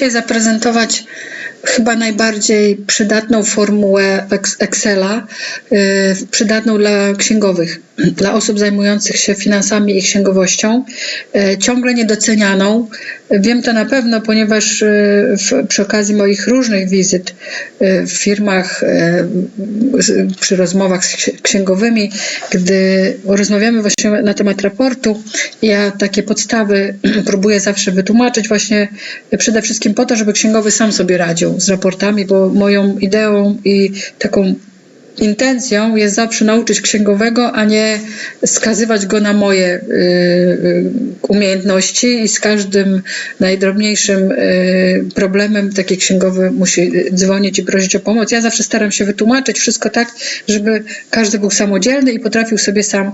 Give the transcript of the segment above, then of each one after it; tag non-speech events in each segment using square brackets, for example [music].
dzisiaj zaprezentować chyba najbardziej przydatną formułę Ex- Excela, y, przydatną dla księgowych, dla osób zajmujących się finansami i księgowością, y, ciągle niedocenianą. Wiem to na pewno, ponieważ y, w, przy okazji moich różnych wizyt y, w firmach, przy rozmowach z ksi- księgowymi, gdy rozmawiamy właśnie na temat raportu, ja takie podstawy [clears throat] próbuję zawsze wytłumaczyć właśnie przede wszystkim po to, żeby księgowy sam sobie radził z raportami, bo moją ideą i taką intencją jest zawsze nauczyć księgowego, a nie skazywać go na moje y, y, umiejętności i z każdym najdrobniejszym y, problemem taki księgowy musi dzwonić i prosić o pomoc. Ja zawsze staram się wytłumaczyć wszystko tak, żeby każdy był samodzielny i potrafił sobie sam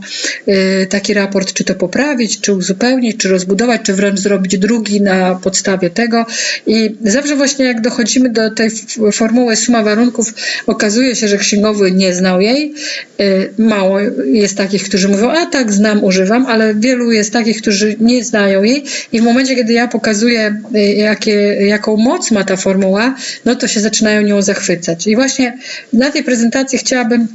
taki raport czy to poprawić, czy uzupełnić, czy rozbudować, czy wręcz zrobić drugi na podstawie tego. I zawsze właśnie jak dochodzimy do tej formuły suma warunków, okazuje się, że księgowy nie znał jej. Y, Mało jest takich, którzy mówią, a tak znam, używam, ale wielu jest takich, którzy nie znają jej i w momencie, kiedy ja pokazuję, y, jakie, jaką moc ma ta formuła, no to się zaczynają nią zachwycać. I właśnie na tej prezentacji chciałabym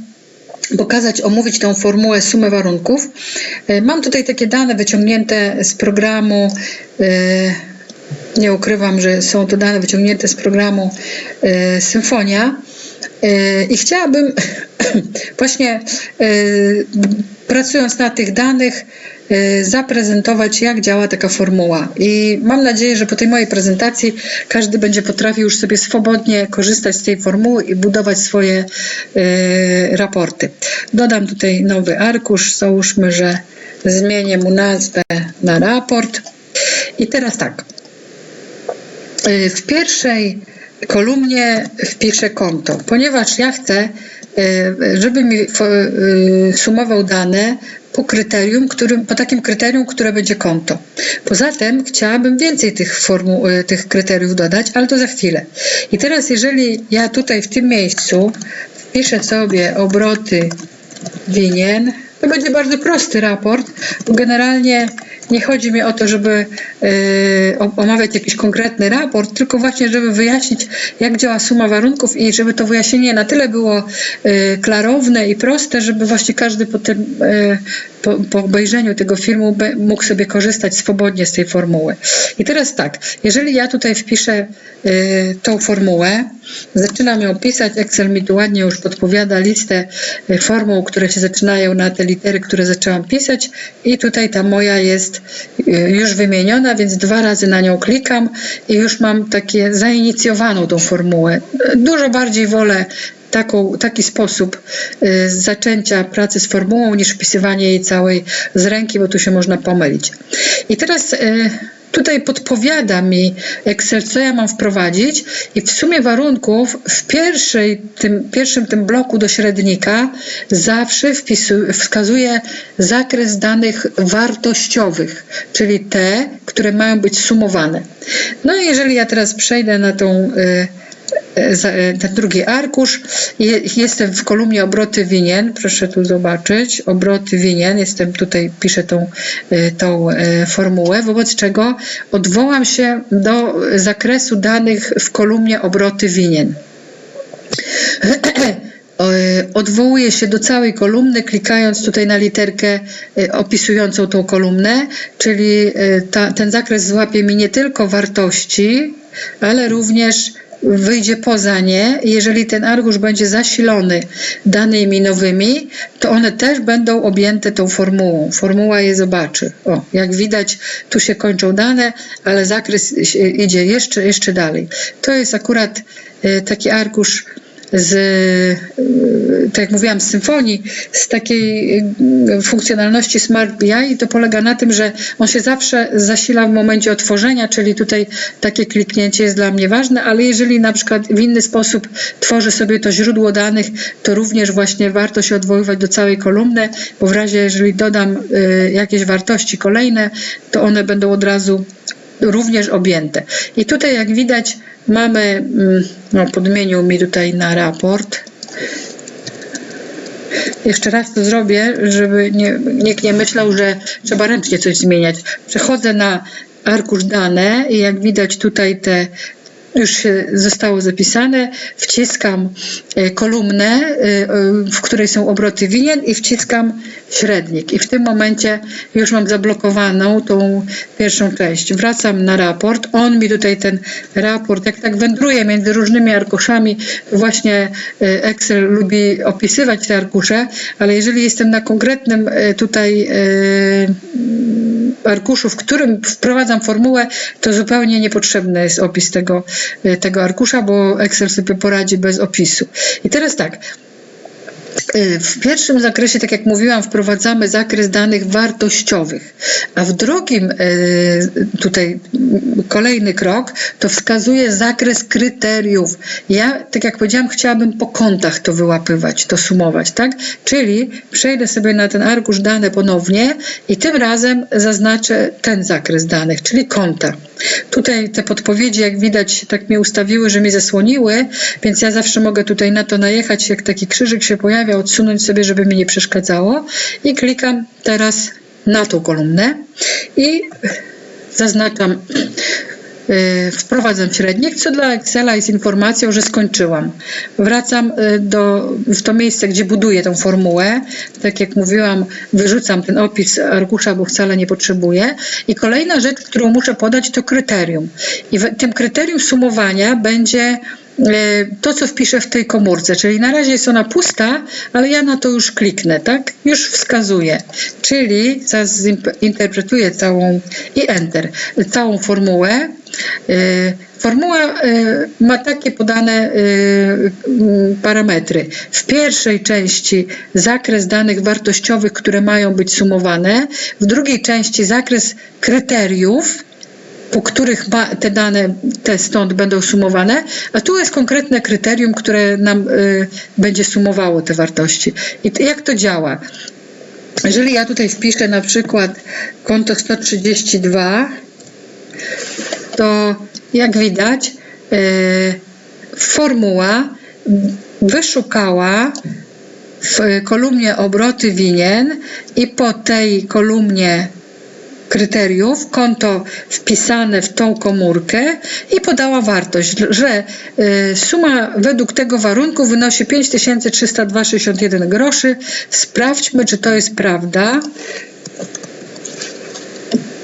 pokazać, omówić tą formułę sumy warunków. Y, Mam tutaj takie dane wyciągnięte z programu. Nie ukrywam, że są to dane wyciągnięte z programu Symfonia. Y, I chciałabym [clears throat] właśnie y, pracując na tych danych y, zaprezentować, jak działa taka formuła. I mam nadzieję, że po tej mojej prezentacji każdy będzie potrafił już sobie swobodnie korzystać z tej formuły i budować swoje raporty. Dodam tutaj nowy arkusz. Załóżmy, że zmienię mu nazwę na raport. I teraz tak. W pierwszej kolumnie wpiszę konto, ponieważ ja chcę, y, żeby mi y, sumował dane po kryterium, którym, po takim kryterium, które będzie konto. Poza tym chciałabym więcej tych formuł, y, tych kryteriów dodać, ale to za chwilę. I teraz, jeżeli ja tutaj w tym miejscu wpiszę sobie obroty winien, to będzie bardzo prosty raport, bo generalnie nie chodzi mi o to, żeby o- omawiać jakiś konkretny raport, tylko właśnie, żeby wyjaśnić, jak działa suma warunków i żeby to wyjaśnienie na tyle było e, klarowne i proste, żeby właśnie każdy po, tym, e, po, po obejrzeniu tego filmu mógł sobie korzystać swobodnie z tej formuły. I teraz tak, jeżeli ja tutaj wpiszę tą formułę, zaczynam ją pisać, Excel mi tu ładnie już podpowiada listę formuł, które się zaczynają na te litery, które zaczęłam pisać i tutaj ta moja jest już wymieniona, więc dwa razy na nią klikam i już mam takie zainicjowaną tą formułę. Dużo bardziej wolę taką, taki sposób y, zaczęcia pracy z formułą niż wpisywanie jej całej z ręki, bo tu się można pomylić. I teraz y, tutaj podpowiada mi Excel, co ja mam wprowadzić i w sumie warunków w pierwszej, tym, pierwszym tym bloku do średnika zawsze wpisu, wskazuje zakres danych wartościowych, czyli te, które mają być sumowane. No i jeżeli ja teraz przejdę na tą y, ten drugi arkusz. Je- Jestem w kolumnie obroty winien. Proszę tu zobaczyć. Obroty winien. Jestem tutaj, piszę tą, e, tą e, formułę, wobec czego odwołam się do zakresu danych w kolumnie obroty winien. E, Odwołuję się do całej kolumny, klikając tutaj na literkę e, opisującą tą kolumnę, czyli e, ta, ten zakres złapie mi nie tylko wartości, ale również wyjdzie poza nie. Jeżeli ten arkusz będzie zasilony danymi nowymi, to one też będą objęte tą formułą. Formuła je zobaczy. O, jak widać, tu się kończą dane, ale zakres idzie jeszcze, jeszcze dalej. To jest akurat e, taki arkusz z, y, tak jak mówiłam, z symfonii, z takiej y, funkcjonalności Smart BI to polega na tym, że on się zawsze zasila w momencie otworzenia, czyli tutaj takie kliknięcie jest dla mnie ważne, ale jeżeli na przykład w inny sposób tworzę sobie to źródło danych, to również właśnie warto się odwoływać do całej kolumny, bo w razie, jeżeli dodam y, jakieś wartości kolejne, to one będą od razu również objęte. I tutaj jak widać mamy, mm, no podmienił mi tutaj na raport. Jeszcze raz to zrobię, żeby nie, nikt nie myślał, że trzeba ręcznie coś zmieniać. Przechodzę na arkusz dane i jak widać tutaj te już się zostało zapisane, wciskam e, kolumnę, e, e, w której są obroty winien i wciskam średnik. I w tym momencie już mam zablokowaną tą pierwszą część. Wracam na raport. On mi tutaj ten raport, jak tak wędruje między różnymi arkuszami, właśnie Excel lubi opisywać te arkusze, ale jeżeli jestem na konkretnym tutaj arkuszu, w którym wprowadzam formułę, to zupełnie niepotrzebny jest opis tego, e, tego arkusza, bo Excel sobie poradzi bez opisu. I teraz tak, w pierwszym zakresie, tak jak mówiłam, wprowadzamy zakres danych wartościowych, a w drugim y, tutaj kolejny krok to wskazuje zakres kryteriów. Ja, tak jak powiedziałam, chciałabym po kątach to wyłapywać, to sumować, tak? Czyli przejdę sobie na ten arkusz dane ponownie i tym razem zaznaczę ten zakres danych, czyli konta. Tutaj te podpowiedzi, jak widać, tak mnie ustawiły, że mnie zasłoniły, więc ja zawsze mogę tutaj na to najechać, jak taki krzyżyk się pojawia, odsunąć sobie, żeby mi nie przeszkadzało. I klikam teraz na tą kolumnę i zaznaczam wprowadzam średnik, co dla Excela jest informacją, że skończyłam. Wracam y, do, w to miejsce, gdzie buduję tą formułę. Tak jak mówiłam, wyrzucam ten opis arkusza, bo wcale nie potrzebuję. I kolejna rzecz, którą muszę podać, to kryterium. I w tym kryterium sumowania będzie to, co wpiszę w tej komórce, czyli na razie jest ona pusta, ale ja na to już kliknę, tak? Już wskazuję, czyli zaraz interpretuję całą i Enter, całą formułę. E, formuła e, ma takie podane parametry. W pierwszej części zakres danych wartościowych, które mają być sumowane, w drugiej części zakres kryteriów, po których te dane te stąd będą sumowane, a tu jest konkretne kryterium, które nam y, będzie sumowało te wartości. I jak to działa? Jeżeli ja tutaj wpiszę na przykład konto 132, to jak widać, y, formuła wyszukała w kolumnie obroty winien i po tej kolumnie kryteriów, konto wpisane w tą komórkę i podała wartość, że y, suma według tego warunku wynosi 5302,61 groszy. Sprawdźmy, czy to jest prawda.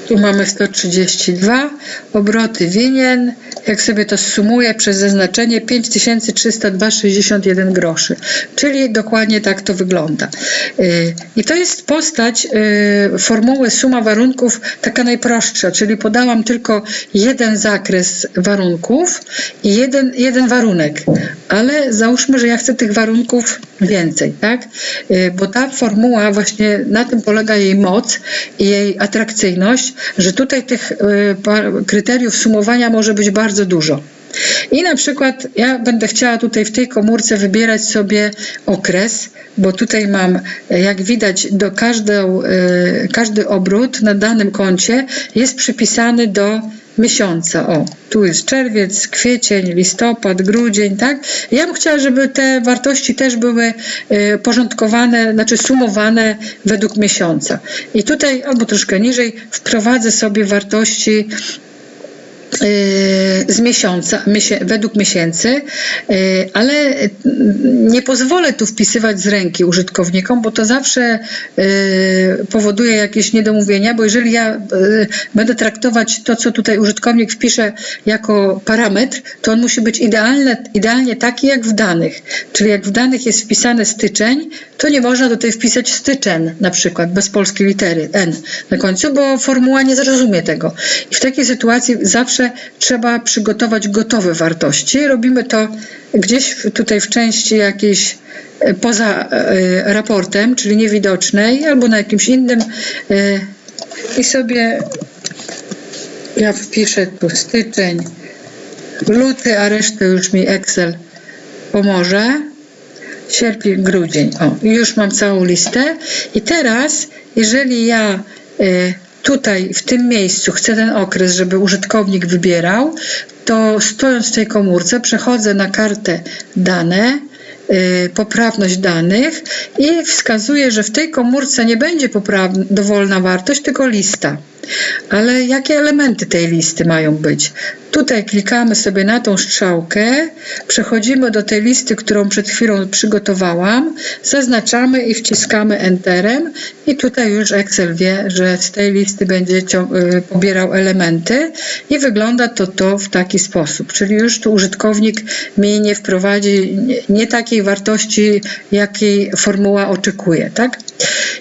Tu mamy 132, obroty winien, jak sobie to sumuję przez zaznaczenie 5302,61 groszy, czyli dokładnie tak to wygląda. Y, I to jest postać y, formuły suma warunków taka najprostsza, czyli podałam tylko jeden zakres warunków i jeden, jeden warunek, ale załóżmy, że ja chcę tych warunków więcej, tak? Y, bo ta formuła właśnie na tym polega jej moc i jej atrakcyjność, że tutaj tych kryteriów sumowania może być bardzo dużo. I na przykład ja będę chciała tutaj w tej komórce wybierać sobie okres, bo tutaj mam, jak widać, do każdą, e, każdy obrót na danym koncie jest przypisany do miesiąca. O, tu jest czerwiec, kwiecień, listopad, grudzień, tak? Ja bym chciała, żeby te wartości też były e, porządkowane, znaczy sumowane według miesiąca. I tutaj, albo troszkę niżej, wprowadzę sobie wartości z miesiąca, według miesięcy, y, ale nie pozwolę tu wpisywać z ręki użytkownikom, bo to zawsze y, powoduje jakieś niedomówienia, bo jeżeli ja będę traktować to, co tutaj użytkownik wpisze jako parametr, to on musi być idealny, idealnie taki jak w danych. Czyli jak w danych jest wpisane styczeń, to nie można tutaj wpisać styczeń na przykład bez polskiej litery N na końcu, bo formuła nie zrozumie tego. I w takiej sytuacji zawsze trzeba przygotować gotowe wartości. Robimy to gdzieś tutaj w części jakiejś e, poza e, raportem, czyli niewidocznej, albo na jakimś innym e, i sobie ja wpiszę tu styczeń, luty, a resztę już mi Excel pomoże. Sierpień, grudzień. O, już mam całą listę. I teraz, jeżeli ja tutaj w tym miejscu chcę ten okres, żeby użytkownik wybierał, to stojąc w tej komórce przechodzę na kartę dane, y, poprawność danych i wskazuję, że w tej komórce nie będzie dowolna wartość, tylko lista. Ale jakie elementy tej listy mają być? Tutaj klikamy sobie na tą strzałkę, przechodzimy do tej listy, którą przed chwilą przygotowałam, zaznaczamy i wciskamy Enterem i tutaj już Excel wie, że z tej listy będzie y, pobierał elementy i wygląda to to w taki sposób, czyli już tu użytkownik mi nie wprowadzi nie takiej wartości, jakiej formuła oczekuje, tak?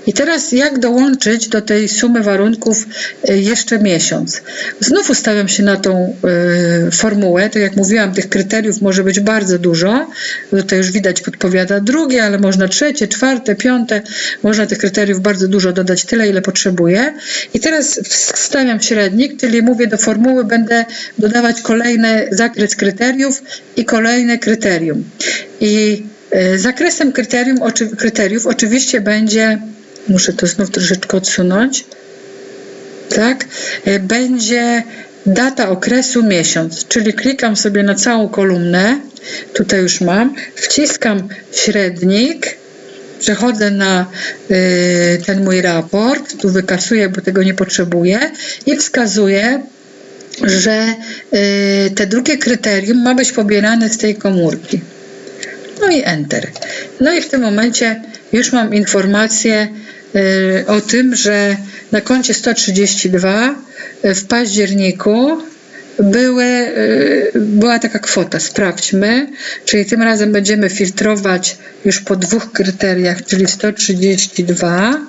I teraz jak dołączyć do tej sumy warunków y, jeszcze miesiąc? Znów ustawiam się na tą y, formułę. Tak jak mówiłam, tych kryteriów może być bardzo dużo. Tutaj już widać podpowiada drugie, ale można trzecie, czwarte, piąte. Można tych kryteriów bardzo dużo dodać, tyle ile potrzebuję. I teraz wstawiam średnik, czyli mówię do formuły będę dodawać kolejny zakres kryteriów i kolejne kryterium. I y, zakresem kryterium, kryteriów oczywiście będzie, muszę to znów troszeczkę odsunąć, tak, y, będzie data okresu miesiąc, czyli klikam sobie na całą kolumnę, tutaj już mam, wciskam średnik, przechodzę na y, ten mój raport, tu wykasuję, bo tego nie potrzebuję. I wskazuję, że y, te drugie kryterium ma być pobierane z tej komórki. No i Enter. No i w tym momencie już mam informację o tym, że na koncie 132 y, w październiku były, y, była taka kwota. Sprawdźmy, czyli tym razem będziemy filtrować już po dwóch kryteriach, czyli 132.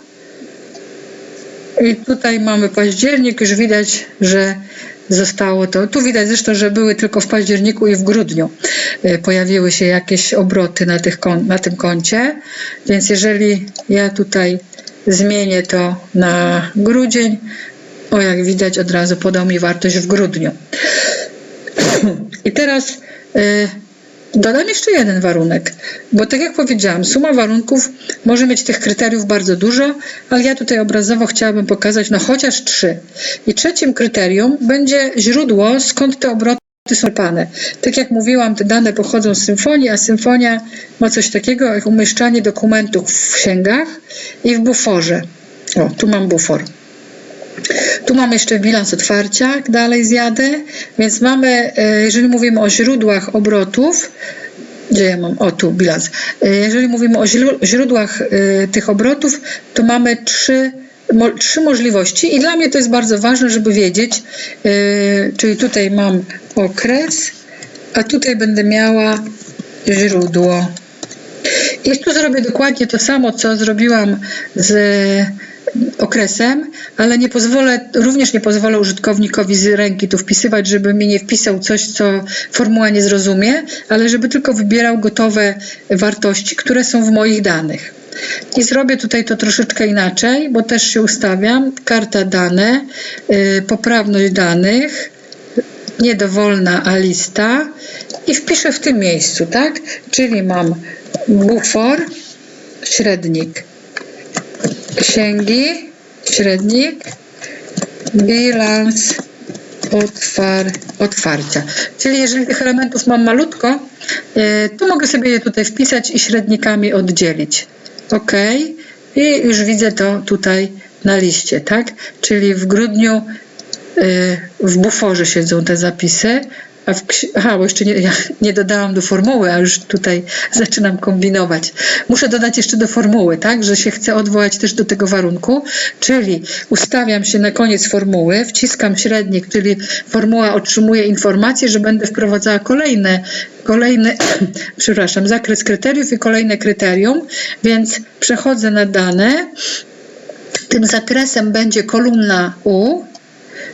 I tutaj mamy październik, już widać, że zostało to. Tu widać zresztą, że były tylko w październiku i w grudniu y, pojawiły się jakieś obroty na, tych, na tym koncie. Więc jeżeli ja tutaj zmienię to na grudzień, o jak widać od razu podał mi wartość w grudniu. [clears throat] I teraz y, dodam jeszcze jeden warunek, bo tak jak powiedziałam, suma warunków może mieć tych kryteriów bardzo dużo, ale ja tutaj obrazowo chciałabym pokazać no chociaż trzy. I trzecim kryterium będzie źródło, skąd te obroty czerpane. Tak jak mówiłam, te dane pochodzą z symfonii, a symfonia ma coś takiego jak umieszczanie dokumentów w księgach i w buforze. O, tu mam bufor. Tu mamy jeszcze bilans otwarcia, dalej zjadę, więc mamy, e, jeżeli mówimy o źródłach obrotów, gdzie ja mam, o tu bilans, E, jeżeli mówimy o źró- źródłach e, tych obrotów, to mamy trzy, mo, trzy możliwości i dla mnie to jest bardzo ważne, żeby wiedzieć, e, czyli tutaj mam okres, a tutaj będę miała źródło. I tu zrobię dokładnie to samo, co zrobiłam z okresem, ale nie pozwolę, również nie pozwolę użytkownikowi z ręki tu wpisywać, żeby mi nie wpisał coś, co formuła nie zrozumie, ale żeby tylko wybierał gotowe wartości, które są w moich danych. I zrobię tutaj to troszeczkę inaczej, bo też się ustawiam. Karta dane, yy, poprawność danych, niedowolna, a lista i wpiszę w tym miejscu, tak? Czyli mam bufor, średnik, księgi, średnik, bilans otwar, otwarcia. Czyli jeżeli tych elementów mam malutko, y, to mogę sobie je tutaj wpisać i średnikami oddzielić. OK. I już widzę to tutaj na liście, tak? Czyli w grudniu y, w buforze siedzą te zapisy, a w Aha, bo jeszcze nie, ja nie dodałam do formuły, a już tutaj zaczynam kombinować. Muszę dodać jeszcze do formuły, tak, że się chcę odwołać też do tego warunku, czyli ustawiam się na koniec formuły, wciskam średnik, czyli formuła otrzymuje informację, że będę wprowadzała kolejne, kolejny, [clears throat] przepraszam, zakres kryteriów i kolejne kryterium, więc przechodzę na dane. Tym zakresem będzie kolumna U,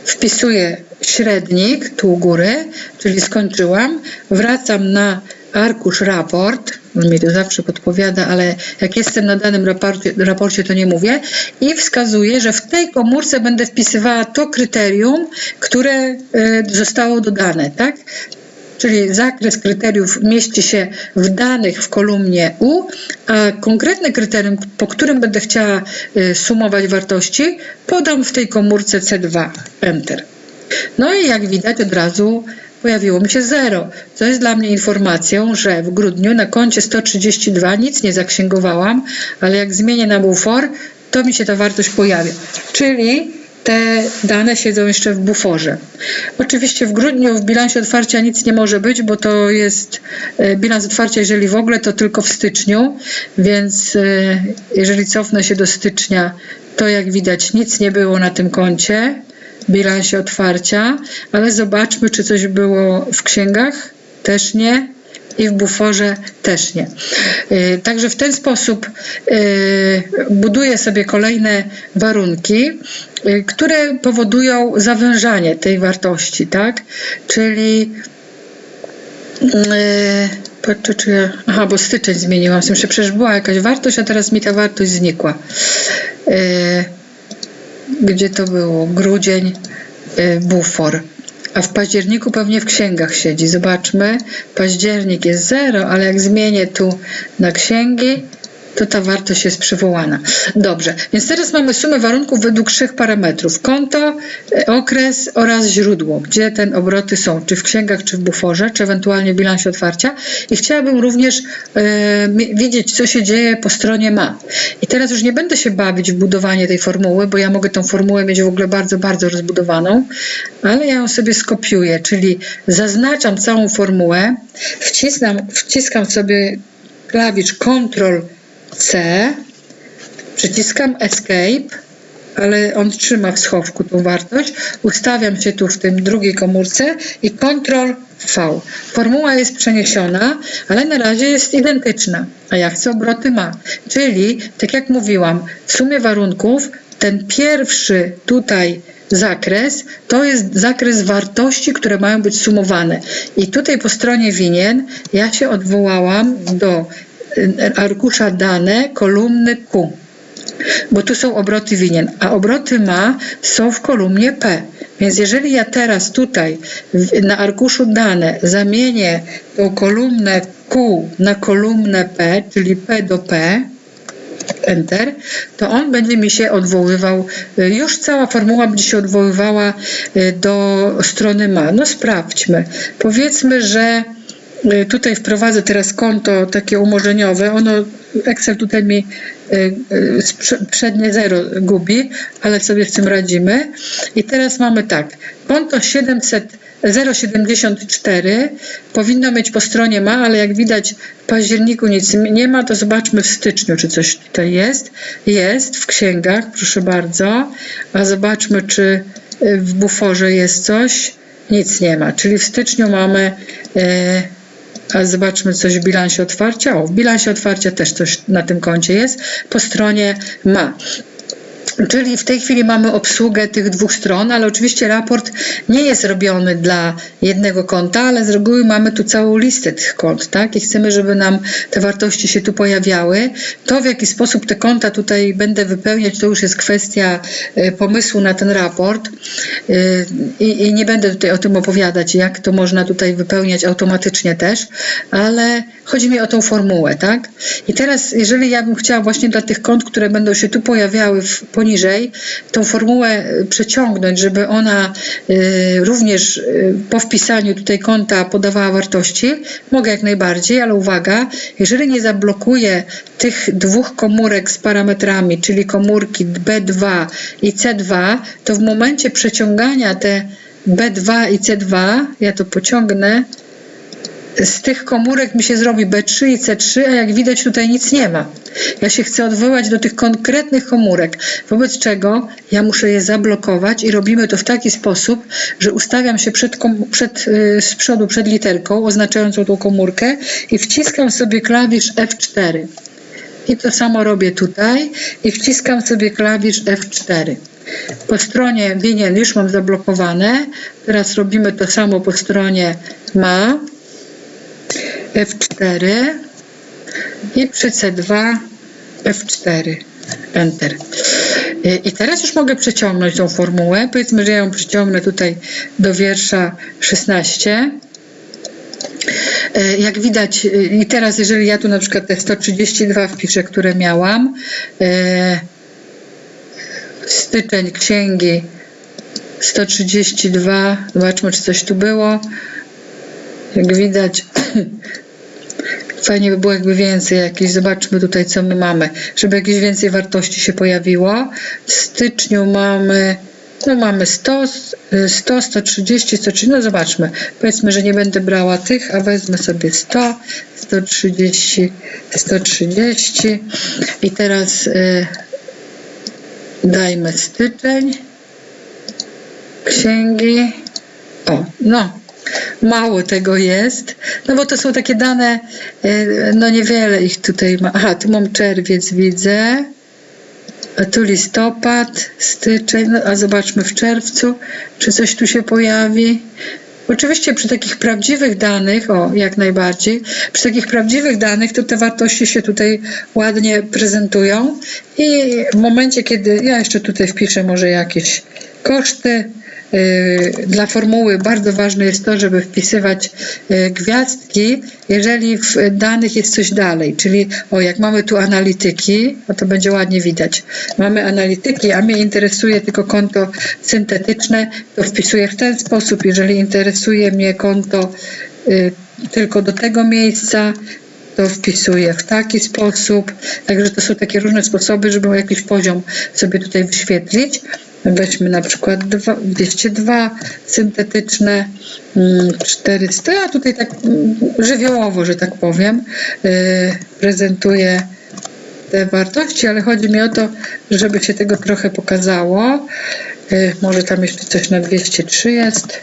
wpisuję średnik tu u góry, czyli skończyłam, wracam na arkusz raport, on mi to zawsze podpowiada, ale jak jestem na danym raporcie, raporcie to nie mówię, i wskazuję, że w tej komórce będę wpisywała to kryterium, które y, zostało dodane, tak? Czyli zakres kryteriów mieści się w danych w kolumnie U, a konkretne kryterium, po którym będę chciała y, sumować wartości, podam w tej komórce C2. Enter. No i jak widać od razu pojawiło mi się 0, co jest dla mnie informacją, że w grudniu na koncie 132 nic nie zaksięgowałam, ale jak zmienię na bufor, to mi się ta wartość pojawia. Czyli te dane siedzą jeszcze w buforze. Oczywiście w grudniu w bilansie otwarcia nic nie może być, bo to jest e, bilans otwarcia, jeżeli w ogóle, to tylko w styczniu, więc e, jeżeli cofnę się do stycznia, to jak widać nic nie było na tym koncie, bilansie otwarcia, ale zobaczmy, czy coś było w księgach. Też nie i w buforze też nie. Y, Także w ten sposób y, buduję sobie kolejne warunki, y, które powodują zawężanie tej wartości, tak? Czyli czy ja... Aha, bo styczeń zmieniłam. W sensie przecież była jakaś wartość, a teraz mi ta wartość znikła. Gdzie to było? Grudzień, bufor a w październiku pewnie w księgach siedzi. Zobaczmy, październik jest 0, ale jak zmienię tu na księgi, to ta wartość jest przywołana. Dobrze, więc teraz mamy sumę warunków według trzech parametrów. Konto, e, okres oraz źródło, gdzie te obroty są, czy w księgach, czy w buforze, czy ewentualnie w bilansie otwarcia. I chciałabym również e, widzieć, co się dzieje po stronie ma. I teraz już nie będę się bawić w budowanie tej formuły, bo ja mogę tą formułę mieć w ogóle bardzo, bardzo rozbudowaną, ale ja ją sobie skopiuję, czyli zaznaczam całą formułę, wciskam sobie klawisz Ctrl C, przyciskam Escape, ale on trzyma w schowku tą wartość. Ustawiam się tu w tym drugiej komórce i Ctrl V. Formuła jest przeniesiona, ale na razie jest identyczna, a ja chcę obroty ma. Czyli, tak jak mówiłam, w sumie warunków ten pierwszy tutaj zakres to jest zakres wartości, które mają być sumowane. I tutaj po stronie winien ja się odwołałam do arkusza dane kolumny Q, bo tu są obroty winien, a obroty ma są w kolumnie P. Więc jeżeli ja teraz tutaj na arkuszu dane zamienię tą kolumnę Q na kolumnę P, czyli P do P, Enter, to on będzie mi się odwoływał, już cała formuła będzie się odwoływała y, do strony ma. No sprawdźmy. Powiedzmy, że Y, tutaj wprowadzę teraz konto takie umorzeniowe. Ono, Excel tutaj mi y, y, przednie zero gubi, ale sobie z tym radzimy. I teraz mamy tak, konto 700 0,74 powinno mieć po stronie ma, ale jak widać w październiku nic nie ma, to zobaczmy w styczniu, czy coś tutaj jest. Jest w księgach, proszę bardzo. A zobaczmy, czy w buforze jest coś. Nic nie ma, czyli w styczniu mamy a zobaczmy coś w bilansie otwarcia. O, w bilansie otwarcia też coś na tym koncie jest. Po stronie ma. Czyli w tej chwili mamy obsługę tych dwóch stron, ale oczywiście raport nie jest robiony dla jednego konta, ale z reguły mamy tu całą listę tych kont, tak? I chcemy, żeby nam te wartości się tu pojawiały. To, w jaki sposób te konta tutaj będę wypełniać, to już jest kwestia e, pomysłu na ten raport. E, I, I nie będę tutaj o tym opowiadać, jak to można tutaj wypełniać automatycznie też, ale chodzi mi o tą formułę, tak? I teraz, jeżeli ja bym chciała właśnie dla tych kont, które będą się tu pojawiały w, poniżej, tą formułę y, przeciągnąć, żeby ona y, również y, po wpisaniu tutaj konta podawała wartości, mogę jak najbardziej, ale uwaga, jeżeli nie zablokuję tych dwóch komórek z parametrami, czyli komórki B2 i C2, to w momencie przeciągania te B2 i C2, ja to pociągnę, z tych komórek mi się zrobi B3 i C3, a jak widać tutaj nic nie ma. Ja się chcę odwołać do tych konkretnych komórek, wobec czego ja muszę je zablokować i robimy to w taki sposób, że ustawiam się przed, przed, yy, z przodu przed literką oznaczającą tą komórkę i wciskam sobie klawisz F4. I to samo robię tutaj i wciskam sobie klawisz F4. Po stronie winien już mam zablokowane. Teraz robimy to samo po stronie ma. F4 i przy C2 F4. Enter. I teraz już mogę przeciągnąć tą formułę. Powiedzmy, że ja ją przeciągnę tutaj do wiersza 16. E, jak widać, e, i teraz jeżeli ja tu na przykład te 132 wpiszę, które miałam, e, styczeń księgi 132, zobaczmy czy coś tu było. Jak widać, Fajnie by było jakby więcej jakieś, zobaczmy tutaj co my mamy, żeby jakieś więcej wartości się pojawiło. W styczniu mamy No mamy 100, y, 100, 130, 130, no zobaczmy. Powiedzmy, że nie będę brała tych, a wezmę sobie 100, 130, 130 i teraz y, dajmy styczeń, księgi, o, no, mało tego jest, no bo to są takie dane, y, no niewiele ich tutaj ma. Aha, tu mam czerwiec, widzę. A tu listopad, styczeń, no, a zobaczmy w czerwcu, czy coś tu się pojawi. Oczywiście przy takich prawdziwych danych, o jak najbardziej, przy takich prawdziwych danych to te wartości się tutaj ładnie prezentują i w momencie, kiedy ja jeszcze tutaj wpiszę może jakieś koszty, dla formuły bardzo ważne jest to, żeby wpisywać yy, gwiazdki, jeżeli w danych jest coś dalej, czyli o jak mamy tu analityki, no to będzie ładnie widać. Mamy analityki, a mnie interesuje tylko konto syntetyczne, to wpisuję w ten sposób. Jeżeli interesuje mnie konto yy, tylko do tego miejsca, to wpisuję w taki sposób. Także to są takie różne sposoby, żeby jakiś poziom sobie tutaj wyświetlić. Weźmy na przykład dwa- 202 syntetyczne, mm, 400, a tutaj tak mm, żywiołowo, że tak powiem, yy, prezentuję te wartości, ale chodzi mi o to, żeby się tego trochę pokazało. Yy, Może tam jeszcze coś na 203 jest.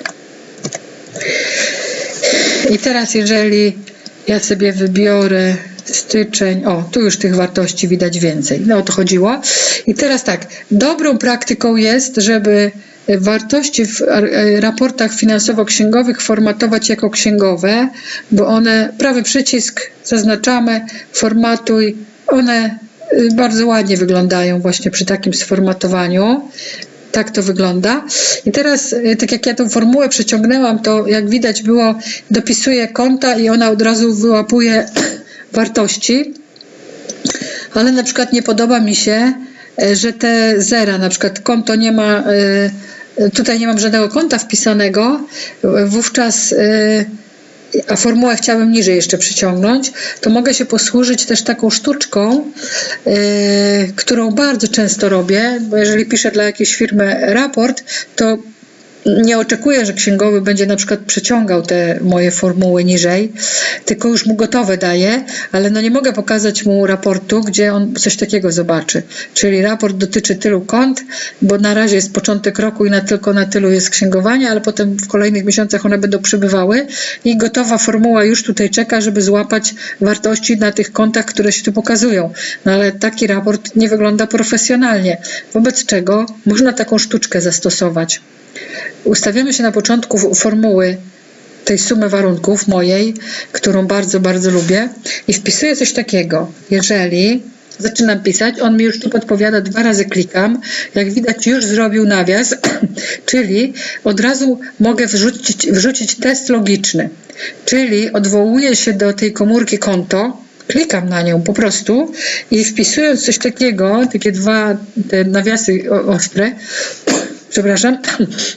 I teraz jeżeli ja sobie wybiorę styczeń, o, tu już tych wartości widać więcej. No o to chodziło. I teraz tak, dobrą praktyką jest, żeby wartości w ar- raportach finansowo-księgowych formatować jako księgowe, bo one, prawy przycisk zaznaczamy, formatuj, one y, bardzo ładnie wyglądają właśnie przy takim sformatowaniu. Tak to wygląda. I teraz, y, tak jak ja tą formułę przeciągnęłam, to jak widać było, dopisuję konta i ona od razu wyłapuje wartości. Ale na przykład nie podoba mi się, że te zera, na przykład konto nie ma, y, tutaj nie mam żadnego konta wpisanego, wówczas a formułę chciałabym niżej jeszcze przyciągnąć, to mogę się posłużyć też taką sztuczką, którą bardzo często robię, bo jeżeli piszę dla jakiejś firmy raport, to nie oczekuję, że księgowy będzie na przykład przeciągał te moje formuły niżej, tylko już mu gotowe daję, ale no nie mogę pokazać mu raportu, gdzie on coś takiego zobaczy. Czyli raport dotyczy tylu kont, bo na razie jest początek roku i na tylko na tylu jest księgowanie, ale potem w kolejnych miesiącach one będą przybywały i gotowa formuła już tutaj czeka, żeby złapać wartości na tych kontach, które się tu pokazują. No ale taki raport nie wygląda profesjonalnie, wobec czego można taką sztuczkę zastosować. Ustawiamy się na początku formuły tej sumy warunków mojej, którą bardzo, bardzo lubię i wpisuję coś takiego. Jeżeli zaczynam pisać, on mi już tu podpowiada, dwa razy klikam. Jak widać, już zrobił nawias, [clears throat] czyli od razu mogę wrzucić, wrzucić test logiczny, czyli odwołuję się do tej komórki konto, klikam na nią po prostu i wpisując coś takiego, takie dwa nawiasy ostre, [clears throat] przepraszam,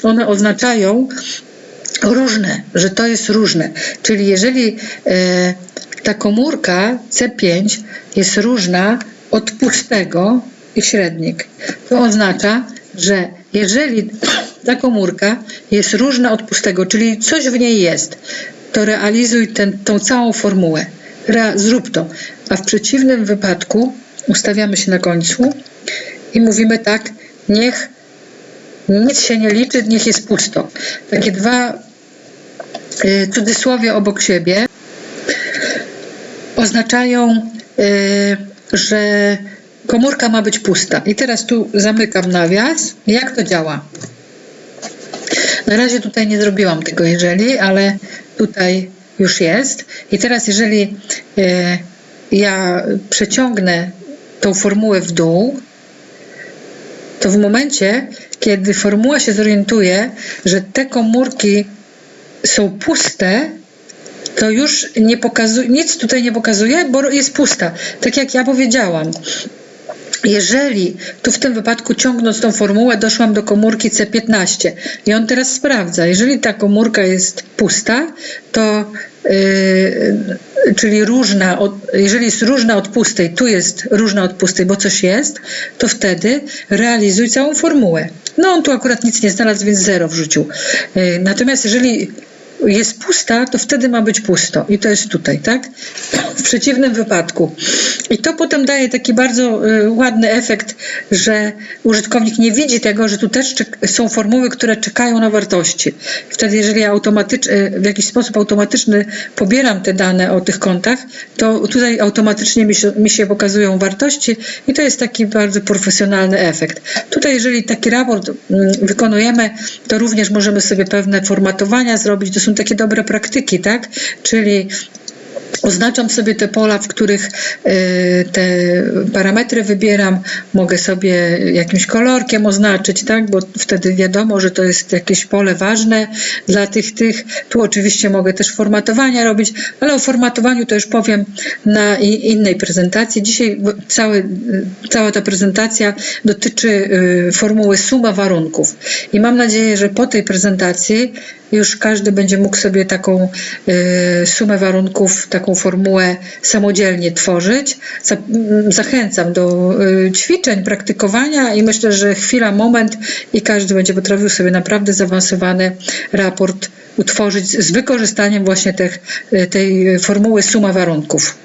one oznaczają różne, że to jest różne. Czyli jeżeli e, ta komórka C5 jest różna od pustego i średnik, to oznacza, że jeżeli ta komórka jest różna od pustego, czyli coś w niej jest, to realizuj ten, tą całą formułę. Rea, zrób to. A w przeciwnym wypadku ustawiamy się na końcu i mówimy tak, niech nic się nie liczy, niech jest pusto. Takie dwa y, cudzysłowie obok siebie oznaczają, y, że komórka ma być pusta. I teraz tu zamykam nawias. Jak to działa? Na razie tutaj nie zrobiłam tego jeżeli, ale tutaj już jest. I teraz jeżeli y, ja przeciągnę tą formułę w dół, to w momencie, kiedy formuła się zorientuje, że te komórki są puste, to już nie pokazuje, nic tutaj nie pokazuje, bo jest pusta. Tak jak ja powiedziałam. Jeżeli tu w tym wypadku ciągnąc tą formułę doszłam do komórki C15 i on teraz sprawdza, jeżeli ta komórka jest pusta, to yy, czyli różna, jeżeli jest różna od pustej, tu jest różna od pustej, bo coś jest, to wtedy realizuj całą formułę. No on tu akurat nic nie znalazł, więc zero wrzucił. Y, Natomiast jeżeli jest pusta, to wtedy ma być pusto. I to jest tutaj, tak? W przeciwnym wypadku. I to potem daje taki bardzo y, ładny efekt, że użytkownik nie widzi tego, że tu też są formuły, które czekają na wartości. Wtedy, jeżeli ja y, w jakiś sposób automatyczny pobieram te dane o tych kontach, to tutaj automatycznie mi się, mi się pokazują wartości i to jest taki bardzo profesjonalny efekt. Tutaj, jeżeli taki raport mm, wykonujemy, to również możemy sobie pewne formatowania zrobić. To są takie dobre praktyki, tak? Czyli Oznaczam sobie te pola, w których y, te parametry wybieram. Mogę sobie jakimś kolorkiem oznaczyć, tak? Bo wtedy wiadomo, że to jest jakieś pole ważne dla tych, tych. Tu oczywiście mogę też formatowania robić, ale o formatowaniu to już powiem na innej prezentacji. Dzisiaj cały, y, cała ta prezentacja dotyczy y, formuły suma warunków. I mam nadzieję, że po tej prezentacji już każdy będzie mógł sobie taką y, sumę warunków, taką formułę samodzielnie tworzyć. Za, m, zachęcam do y, ćwiczeń, praktykowania i myślę, że chwila, moment i każdy będzie potrafił sobie naprawdę zaawansowany raport utworzyć z wykorzystaniem właśnie tych, y, tej formuły suma warunków.